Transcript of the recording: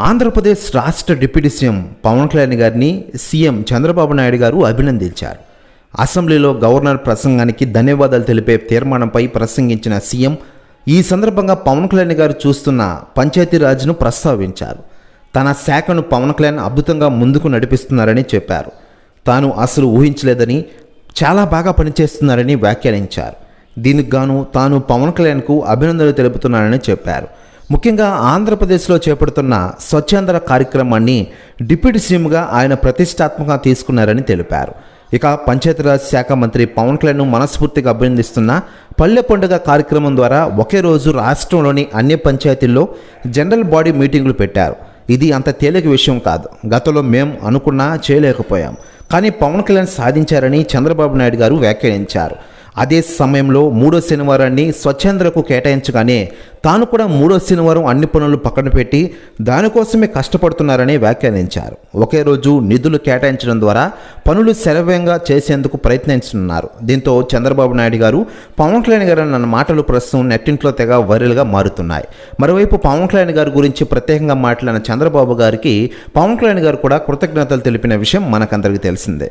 ఆంధ్రప్రదేశ్ రాష్ట్ర deputy CM Pawan Kalyan గారిని CM Chandrababu Naidu గారు అభినందించారు. అసెంబ్లీలో గవర్నర్ ప్రసంగానికి ధన్యవాదాలు తెలిపే తీర్మానంపై ప్రసంగించిన సీఎం ఈ సందర్భంగా పవన్ కళ్యాణ్ గారు చూస్తున్న పంచాయతీరాజ్ను ప్రస్తావించారు. తన శాఖను పవన్ కళ్యాణ్ అద్భుతంగా ముందుకు నడిపిస్తున్నారని చెప్పారు. తాను అసలు ఊహించలేదని చాలా బాగా పనిచేస్తున్నారని వ్యాఖ్యానించారు. దీనికి గాను తాను పవన్ కళ్యాణ్కు అభినందనలు తెలుపుతున్నానని చెప్పారు. ముఖ్యంగా ఆంధ్రప్రదేశ్లో చేపడుతున్న స్వచ్ఛందర కార్యక్రమాన్ని డిప్యూటీ సీఎంగా ఆయన ప్రతిష్టాత్మకంగా తీసుకున్నారని తెలిపారు. ఇక పంచాయతీరాజ్ శాఖ మంత్రి పవన్ కళ్యాణ్ మనస్ఫూర్తిగా అభినందిస్తున్న పల్లె పండుగ కార్యక్రమం ద్వారా ఒకే రోజు రాష్ట్రంలోని అన్ని పంచాయతీల్లో జనరల్ బాడీ మీటింగులు పెట్టారు. ఇది అంత తేలిక విషయం కాదు. గతంలో మేము అనుకున్నా చేయలేకపోయాం. కానీ పవన్ కళ్యాణ్ సాధించారని చంద్రబాబు నాయుడు గారు వ్యాఖ్యానించారు. అదే సమయంలో మూడో శనివారాన్ని స్వచ్ఛంద్రకు కేటాయించగానే తాను కూడా మూడో శనివారం అన్ని పనులు పక్కన పెట్టి దానికోసమే కష్టపడుతున్నారని వ్యాఖ్యానించారు. ఒకే రోజు నిధులు కేటాయించడం ద్వారా పనులు శరవ్యంగా చేసేందుకు ప్రయత్నించనున్నారు. దీంతో చంద్రబాబు నాయుడు గారు పవన్ కళ్యాణ్ గారు అన్న మాటలు ప్రస్తుతం నెట్టింట్లో తెగ వైరల్గా మారుతున్నాయి. మరోవైపు పవన్ కళ్యాణ్ గారి గురించి ప్రత్యేకంగా మాట్లాడిన చంద్రబాబు గారికి పవన్ కళ్యాణ్ గారు కూడా కృతజ్ఞతలు తెలిపిన విషయం మనకందరికీ తెలిసిందే.